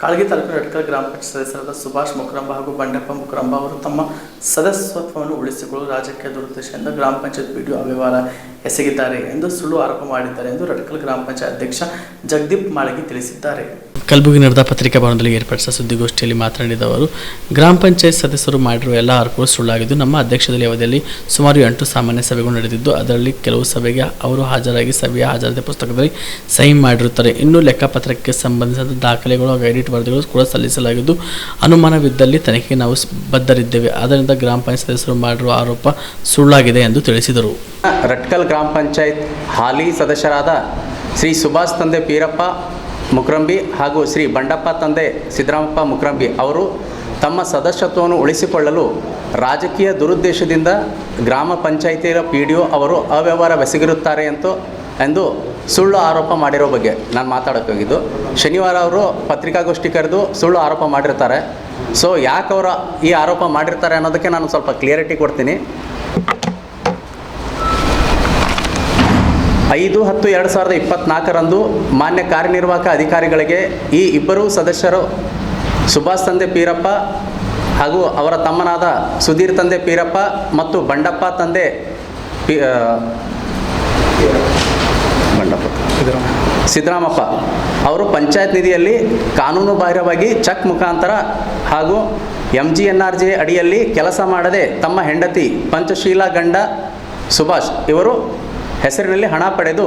ಕಾಳಗಿ ತಾಲೂಕಿನ ಅಟ್ಕಲ್ ಗ್ರಾಮ ಪಂಚಾಯತ್ ಸದಸ್ಯರಾದ ಸುಭಾಷ್ ಮುಕ್ರಂಬ ಹಾಗೂ ಬಂಡೆಪ್ಪ ಮುಕರಂಬ ಅವರು ತಮ್ಮ ಸದಸ್ಯತ್ವವನ್ನು ಉಳಿಸಿಕೊಳ್ಳಲು ರಾಜಕೀಯ ದುರುದ್ದೇಶದಿಂದ ಗ್ರಾಮ ಪಂಚಾಯತ್ ಪಿಡಿಒ ಅವ್ಯವಹಾರ ಎಸಗಿದ್ದಾರೆ ಎಂದು ಸುಳ್ಳು ಆರೋಪ ಮಾಡಿದ್ದಾರೆ ಎಂದು ರಟ್ಕಲ್ ಗ್ರಾಮ ಪಂಚಾಯತ್ ಅಧ್ಯಕ್ಷ ಜಗದೀಪ್ ಮಾಳಗಿ ತಿಳಿಸಿದ್ದಾರೆ. ಕಲಬುರಗಿ ನಡೆದ ಪತ್ರಿಕಾ ಭವನದಲ್ಲಿ ಏರ್ಪಡಿಸಿದ ಸುದ್ದಿಗೋಷ್ಠಿಯಲ್ಲಿ ಮಾತನಾಡಿದ ಅವರು, ಗ್ರಾಮ ಪಂಚಾಯತ್ ಸದಸ್ಯರು ಮಾಡಿರುವ ಎಲ್ಲ ಆರೋಪಗಳು ಸುಳ್ಳಾಗಿದ್ದು, ನಮ್ಮ ಅಧ್ಯಕ್ಷದಲ್ಲಿ ಅವಧಿಯಲ್ಲಿ ಸುಮಾರು ಎಂಟು ಸಾಮಾನ್ಯ ಸಭೆಗಳು ನಡೆದಿದ್ದು, ಅದರಲ್ಲಿ ಕೆಲವು ಸಭೆಗೆ ಅವರು ಹಾಜರಾಗಿ ಸಭೆಯ ಹಾಜರಾತಿ ಪುಸ್ತಕದಲ್ಲಿ ಸಹಿ ಮಾಡಿರುತ್ತಾರೆ. ಇನ್ನು ಲೆಕ್ಕಪತ್ರಕ್ಕೆ ಸಂಬಂಧಿಸಿದ ದಾಖಲೆಗಳು ಹಾಗೂ ಎಡಿಟ್ ವರದಿಗಳು ಕೂಡ ಸಲ್ಲಿಸಲಾಗಿದ್ದು, ಅನುಮಾನವಿದ್ದಲ್ಲಿ ತನಿಖೆಗೆ ನಾವು ಬದ್ಧರಿದ್ದೇವೆ. ಆದ್ದರಿಂದ ಗ್ರಾಮ ಪಂಚಾಯತ್ ಸದಸ್ಯರು ಮಾಡಿರುವ ಆರೋಪ ಸುಳ್ಳಾಗಿದೆ ಎಂದು ತಿಳಿಸಿದರು. ರಟ್ಕಲ್ ಗ್ರಾಮ ಪಂಚಾಯತ್ ಹಾಲಿ ಸದಸ್ಯರಾದ ಶ್ರೀ ಸುಭಾಷ್ ತಂದೆ ಪೀರಪ್ಪ ಮುಕ್ರಂಬಿ ಹಾಗೂ ಶ್ರೀ ಬಂಡಪ್ಪ ತಂದೆ ಸಿದ್ದರಾಮಪ್ಪ ಮುಕ್ರಂಬಿ ಅವರು ತಮ್ಮ ಸದಸ್ಯತ್ವವನ್ನು ಉಳಿಸಿಕೊಳ್ಳಲು ರಾಜಕೀಯ ದುರುದ್ದೇಶದಿಂದ ಗ್ರಾಮ ಪಂಚಾಯಿತಿಯ ಪಿ ಡಿ ಒ ಅವರು ಅವ್ಯವಹಾರವೆಸಗಿರುತ್ತಾರೆ ಅಂತ ಎಂದು ಸುಳ್ಳು ಆರೋಪ ಮಾಡಿರೋ ಬಗ್ಗೆ ನಾನು ಮಾತಾಡೋಕೆ ಹೋಗಿದ್ದು. ಶನಿವಾರ ಅವರು ಪತ್ರಿಕಾಗೋಷ್ಠಿ ಕರೆದು ಸುಳ್ಳು ಆರೋಪ ಮಾಡಿರ್ತಾರೆ. ಸೊ ಯಾಕೆ ಅವರು ಈ ಆರೋಪ ಮಾಡಿರ್ತಾರೆ ಅನ್ನೋದಕ್ಕೆ ನಾನು ಸ್ವಲ್ಪ ಕ್ಲಿಯರಿಟಿ ಕೊಡ್ತೀನಿ. ಐದು ಹತ್ತು ಎರಡು ಸಾವಿರದ ಇಪ್ಪತ್ತ್ನಾಲ್ಕರಂದು ಮಾನ್ಯ ಕಾರ್ಯನಿರ್ವಾಹಕ ಅಧಿಕಾರಿಗಳಿಗೆ ಈ ಇಬ್ಬರು ಸದಸ್ಯರು ಸುಭಾಷ್ ತಂದೆ ಪೀರಪ್ಪ ಹಾಗೂ ಅವರ ತಮ್ಮನಾದ ಸುಧೀರ್ ತಂದೆ ಪೀರಪ್ಪ ಮತ್ತು ಬಂಡಪ್ಪ ತಂದೆ ಪಿ ಬಂಡಪ್ಪ. ಸಿದ್ದರಾಮಪ್ಪ ಅವರು ಪಂಚಾಯತ್ ನಿಧಿಯಲ್ಲಿ ಕಾನೂನು ಬಾಹಿರವಾಗಿ ಚೆಕ್ ಮುಖಾಂತರ ಹಾಗೂ M G N R J ಅಡಿಯಲ್ಲಿ ಕೆಲಸ ಮಾಡದೆ ತಮ್ಮ ಹೆಂಡತಿ ಪಂಚಶೀಲ ಗಂಡ ಸುಭಾಷ್ ಇವರು ಹೆಸರಿನಲ್ಲಿ ಹಣ ಪಡೆದು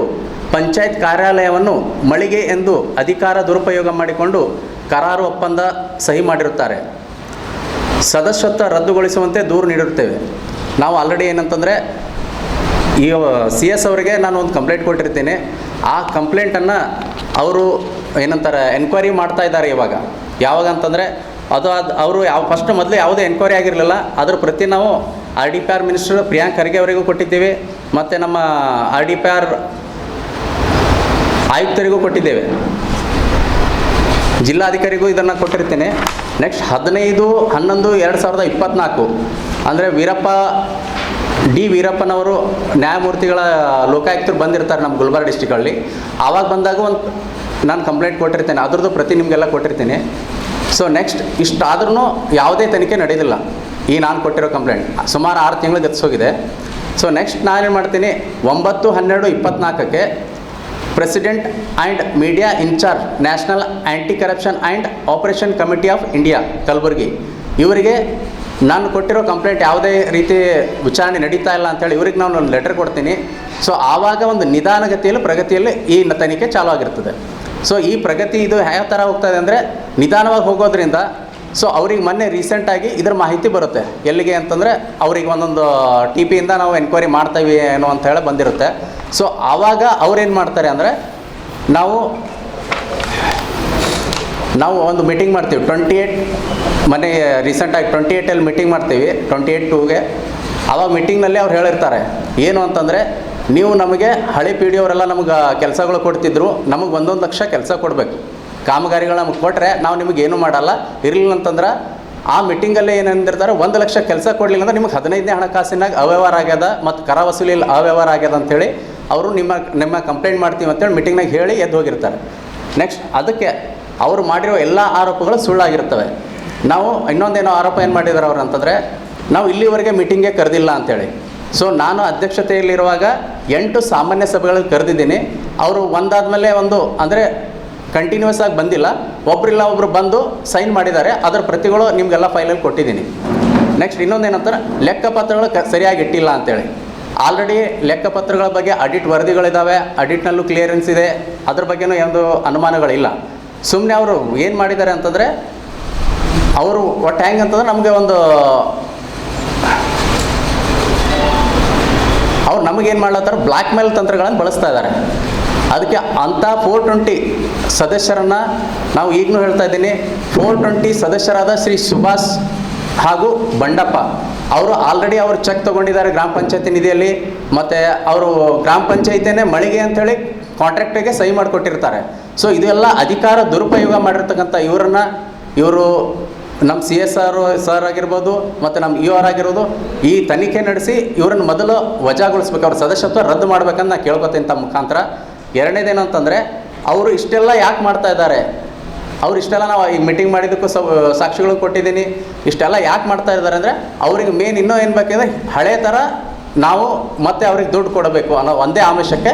ಪಂಚಾಯತ್ ಕಾರ್ಯಾಲಯವನ್ನು ಮಳಿಗೆ ಎಂದು ಅಧಿಕಾರ ದುರುಪಯೋಗ ಮಾಡಿಕೊಂಡು ಕರಾರು ಒಪ್ಪಂದ ಸಹಿ ಮಾಡಿರುತ್ತಾರೆ. ಸದಸ್ಯತ್ವ ರದ್ದುಗೊಳಿಸುವಂತೆ ದೂರು ನೀಡಿರುತ್ತೇವೆ. ನಾವು ಆಲ್ರೆಡಿ ಏನಂತಂದರೆ, ಈ ಸಿ ಎಸ್ ಅವರಿಗೆ ನಾನು ಒಂದು ಕಂಪ್ಲೇಂಟ್ ಕೊಟ್ಟಿರ್ತೀನಿ. ಆ ಕಂಪ್ಲೇಂಟನ್ನು ಅವರು ಏನಂತಾರೆ ಎನ್ಕ್ವೈರಿ ಮಾಡ್ತಾ ಇದ್ದಾರೆ ಇವಾಗ. ಯಾವಾಗ ಅಂತಂದರೆ, ಅದು ಅದು ಅವರು ಯಾವ ಫಸ್ಟ್ ಮೊದಲು ಯಾವುದೇ ಎನ್ಕ್ವೈರಿ ಆಗಿರಲಿಲ್ಲ. ಅದ್ರ ಪ್ರತಿ ನಾವು R D P R minister Priyank Kharge ಅವರಿಗೂ ಕೊಟ್ಟಿದ್ದೇವೆ, ಮತ್ತು ನಮ್ಮ ಆರ್ ಡಿ ಪಿ ಆರ್ ಆಯುಕ್ತರಿಗೂ ಕೊಟ್ಟಿದ್ದೇವೆ. ಜಿಲ್ಲಾಧಿಕಾರಿಗೂ ಇದನ್ನು ಕೊಟ್ಟಿರ್ತೇನೆ. ನೆಕ್ಸ್ಟ್ ಹದಿನೈದು, ಹನ್ನೊಂದು, ಎರಡು ಸಾವಿರದ ಇಪ್ಪತ್ತ್ನಾಲ್ಕು ಅಂದರೆ ವೀರಪ್ಪ, ಡಿ ವೀರಪ್ಪನವರು ನ್ಯಾಯಮೂರ್ತಿಗಳ ಲೋಕಾಯುಕ್ತರು ಬಂದಿರ್ತಾರೆ ನಮ್ಮ ಗುಲ್ಬರ್ಗ ಡಿಸ್ಟಿಕಲ್ಲಿ ಆವಾಗ ಬಂದಾಗ ಒಂದು ನಾನು ಕಂಪ್ಲೇಂಟ್ ಕೊಟ್ಟಿರ್ತೇನೆ, ಅದ್ರದ್ದು ಪ್ರತಿ ನಿಮಗೆಲ್ಲ ಕೊಟ್ಟಿರ್ತೀನಿ. ಸೊ ನೆಕ್ಸ್ಟ್ ಇಷ್ಟಾದ್ರೂ ಯಾವುದೇ ತನಿಖೆ ನಡೆಯೋದಿಲ್ಲ ಈ ನಾನು ಕೊಟ್ಟಿರೋ ಕಂಪ್ಲೇಂಟ್. ಸುಮಾರು ಆರು ತಿಂಗಳು ಗತಿಸೋಗಿದೆ ಸೊ ನೆಕ್ಸ್ಟ್ ನಾನೇನು ಮಾಡ್ತೀನಿ? ಒಂಬತ್ತು ಹನ್ನೆರಡು ಇಪ್ಪತ್ನಾಲ್ಕಕ್ಕೆ president and media in charge national anti corruption and operation committee of India Kalaburagi. ಇವರಿಗೆ ನಾನು ಕೊಟ್ಟಿರೋ ಕಂಪ್ಲೇಂಟ್ ಯಾವುದೇ ರೀತಿ ವಿಚಾರಣೆ ನಡೀತಾ ಇಲ್ಲ ಅಂತೇಳಿ ಇವ್ರಿಗೆ ನಾನು ಒಂದು ಲೆಟರ್ ಕೊಡ್ತೀನಿ. ಸೊ ಆವಾಗ ಒಂದು ನಿಧಾನಗತಿಯಲ್ಲಿ, ಪ್ರಗತಿಯಲ್ಲಿ ಈ ತನಿಖೆ ಚಾಲೂ ಆಗಿರ್ತದೆ. ಸೊ ಈ ಪ್ರಗತಿ ಇದು ಯಾವ ಥರ ಹೋಗ್ತದೆ ಅಂದರೆ ನಿಧಾನವಾಗಿ ಹೋಗೋದ್ರಿಂದ ಸೊ ಅವ್ರಿಗೆ ಮೊನ್ನೆ ರೀಸೆಂಟಾಗಿ ಇದ್ರ ಮಾಹಿತಿ ಬರುತ್ತೆ. ಎಲ್ಲಿಗೆ ಅಂತಂದರೆ ಅವ್ರಿಗೆ ಒಂದೊಂದು ಟಿ ಪಿಯಿಂದ ನಾವು ಎನ್ಕ್ವೈರಿ ಮಾಡ್ತೀವಿ ಏನೋ ಅಂತ ಹೇಳಿ ಬಂದಿರುತ್ತೆ. ಸೊ ಆವಾಗ ಅವ್ರೇನು ಮಾಡ್ತಾರೆ ಅಂದರೆ ನಾವು ನಾವು ಒಂದು ಮೀಟಿಂಗ್ ಮಾಡ್ತೀವಿ. ಟ್ವೆಂಟಿ ಏಯ್ಟ್ ಮೊನ್ನೆ ರೀಸೆಂಟಾಗಿ ಟ್ವೆಂಟಿ ಏಯ್ಟಲ್ಲಿ ಮೀಟಿಂಗ್ ಮಾಡ್ತೀವಿ. ಟ್ವೆಂಟಿ ಏಯ್ಟ್ ಟೂಗೆ ಆವಾಗ ಮೀಟಿಂಗ್ನಲ್ಲಿ ಅವ್ರು ಹೇಳಿರ್ತಾರೆ, ಏನು ಅಂತಂದರೆ ನೀವು ನಮಗೆ ಹಳೆ ಪೀಳಿ ಅವರೆಲ್ಲ ನಮಗೆ ಕೆಲಸಗಳು ಕೊಡ್ತಿದ್ರು, ನಮಗೆ ಒಂದೊಂದು ಲಕ್ಷ ಕೆಲಸ ಕೊಡಬೇಕು. ಕಾಮಗಾರಿಗಳು ನಮಗೆ ಕೊಟ್ಟರೆ ನಾವು ನಿಮಗೆ ಏನೂ ಮಾಡಲ್ಲ. ಇರಲಿಲ್ಲ ಅಂತಂದ್ರೆ ಆ ಮೀಟಿಂಗಲ್ಲೇ ಏನಂದಿರ್ತಾರೆ ಒಂದು ಲಕ್ಷ ಕೆಲಸ ಕೊಡಲಿಲ್ಲ ಅಂದ್ರೆ ನಿಮಗೆ ಹದಿನೈದನೇ ಹಣಕಾಸಿನಾಗ ಅವ್ಯವಹಾರ ಆಗ್ಯದ ಮತ್ತು ಕರ ವಸೂಲಿಯಲ್ಲಿ ಅವ್ಯವಹಾರ ಆಗ್ಯದ ಅಂತೇಳಿ ಅವರು ನಿಮ್ಮ ನಿಮ್ಮ ಕಂಪ್ಲೇಂಟ್ ಮಾಡ್ತೀವಿ ಅಂತೇಳಿ ಮೀಟಿಂಗ್ನಾಗ ಹೇಳಿ ಎದ್ದು ಹೋಗಿರ್ತಾರೆ. ನೆಕ್ಸ್ಟ್ ಅದಕ್ಕೆ ಅವರು ಮಾಡಿರೋ ಎಲ್ಲ ಆರೋಪಗಳು ಸುಳ್ಳಾಗಿರ್ತವೆ. ನಾವು ಇನ್ನೊಂದೇನೋ ಆರೋಪ ಏನು ಮಾಡಿದ್ದಾರೆ ಅವ್ರು ಅಂತಂದರೆ, ನಾವು ಇಲ್ಲಿವರೆಗೆ ಮೀಟಿಂಗೇ ಕರೆದಿಲ್ಲ ಅಂತೇಳಿ. ಸೊ ನಾನು ಅಧ್ಯಕ್ಷತೆಯಲ್ಲಿರುವಾಗ ಎಂಟು ಸಾಮಾನ್ಯ ಸಭೆಗಳನ್ನು ಕರೆದಿದ್ದೀನಿ. ಅವರು ಒಂದಾದ ಮೇಲೆ ಒಂದು, ಅಂದರೆ ಕಂಟಿನ್ಯೂಸ್ ಆಗಿ ಬಂದಿಲ್ಲ. ಒಬ್ಬರಿಲ್ಲ ಒಬ್ಬರು ಬಂದು ಸೈನ್ ಮಾಡಿದ್ದಾರೆ. ಅದರ ಪ್ರತಿಗಳು ನಿಮಗೆಲ್ಲ ಫೈಲಲ್ಲಿ ಕೊಟ್ಟಿದ್ದೀನಿ. ನೆಕ್ಸ್ಟ್ ಇನ್ನೊಂದೇನಂತಾರೆ ಲೆಕ್ಕಪತ್ರಗಳು ಕ ಸರಿಯಾಗಿ ಇಟ್ಟಿಲ್ಲ ಅಂತೇಳಿ. ಆಲ್ರೆಡಿ ಲೆಕ್ಕಪತ್ರಗಳ ಬಗ್ಗೆ ಅಡಿಟ್ ವರದಿಗಳಿದ್ದಾವೆ ಅಡಿಟ್ನಲ್ಲೂ ಕ್ಲಿಯರೆನ್ಸ್ ಇದೆ. ಅದ್ರ ಬಗ್ಗೆನೂ ಒಂದು ಅನುಮಾನಗಳಿಲ್ಲ. ಸುಮ್ಮನೆ ಅವರು ಏನು ಮಾಡಿದ್ದಾರೆ ಅಂತಂದರೆ, ಅವರು ಒಟ್ಟು ಹೆಂಗೆ ಅಂತಂದ್ರೆ ನಮಗೆ ಒಂದು ಅವ್ರು ನಮಗೇನು ಮಾಡ್ಲತ್ತಾರ? ಬ್ಲ್ಯಾಕ್ ಮೇಲ್ ತಂತ್ರಗಳನ್ನು ಬಳಸ್ತಾ ಇದ್ದಾರೆ ಅದಕ್ಕೆ ಅಂಥ ಫೋರ್ ಟ್ವೆಂಟಿ ಸದಸ್ಯರನ್ನು ನಾವು ಈಗಲೂ ಹೇಳ್ತಾ ಇದ್ದೀನಿ. ಫೋರ್ ಟ್ವೆಂಟಿ ಸದಸ್ಯರಾದ ಶ್ರೀ ಸುಭಾಷ್ ಹಾಗೂ ಬಂಡಪ್ಪ. ಅವರು ಆಲ್ರೆಡಿ ಅವರು ಚೆಕ್ ತೊಗೊಂಡಿದ್ದಾರೆ ಗ್ರಾಮ ಪಂಚಾಯತಿ ನಿಧಿಯಲ್ಲಿ. ಮತ್ತು ಅವರು ಗ್ರಾಮ ಪಂಚಾಯತಿನೇ ಮಳಿಗೆ ಅಂಥೇಳಿ ಕಾಂಟ್ರಾಕ್ಟಿಗೆ ಸಹಿ ಮಾಡಿಕೊಟ್ಟಿರ್ತಾರೆ. ಸೊ ಇದೆಲ್ಲ ಅಧಿಕಾರ ದುರುಪಯೋಗ ಮಾಡಿರ್ತಕ್ಕಂಥ ಇವರನ್ನ, ಇವರು ನಮ್ಮ ಸಿ ಎಸ್ ಆರ್ ಸರ್ ಆಗಿರ್ಬೋದು, ಮತ್ತು ನಮ್ಮ ಇ ಆರ್ ಆಗಿರ್ಬೋದು, ಈ ತನಿಖೆ ನಡೆಸಿ ಇವರನ್ನು ಮೊದಲು ವಜಾಗೊಳಿಸ್ಬೇಕು, ಅವ್ರ ಸದಸ್ಯತ್ವ ರದ್ದು ಮಾಡ್ಬೇಕಂತ ನಾನು ಕೇಳ್ಕೊತೀನಿ ತಮ್ಮ ಮುಖಾಂತರ. ಎರಡನೇದೇನು ಅಂತಂದರೆ, ಅವರು ಇಷ್ಟೆಲ್ಲ ಯಾಕೆ ಮಾಡ್ತಾ ಇದ್ದಾರೆ? ಅವ್ರು ಇಷ್ಟೆಲ್ಲ ನಾವು ಈ ಮೀಟಿಂಗ್ ಮಾಡಿದ್ದಕ್ಕೂ ಸಾಕ್ಷಿಗಳು ಕೊಟ್ಟಿದ್ದೀನಿ. ಇಷ್ಟೆಲ್ಲ ಯಾಕೆ ಮಾಡ್ತಾ ಇದ್ದಾರೆ ಅಂದರೆ, ಅವ್ರಿಗೆ ಮೇನ್ ಇನ್ನೂ ಏನು ಬೇಕಿದೆ? ಹಳೆ ಥರ ನಾವು ಮತ್ತೆ ಅವ್ರಿಗೆ ದುಡ್ಡು ಕೊಡಬೇಕು ಅನ್ನೋ ಒಂದೇ ಆಮಿಷಕ್ಕೆ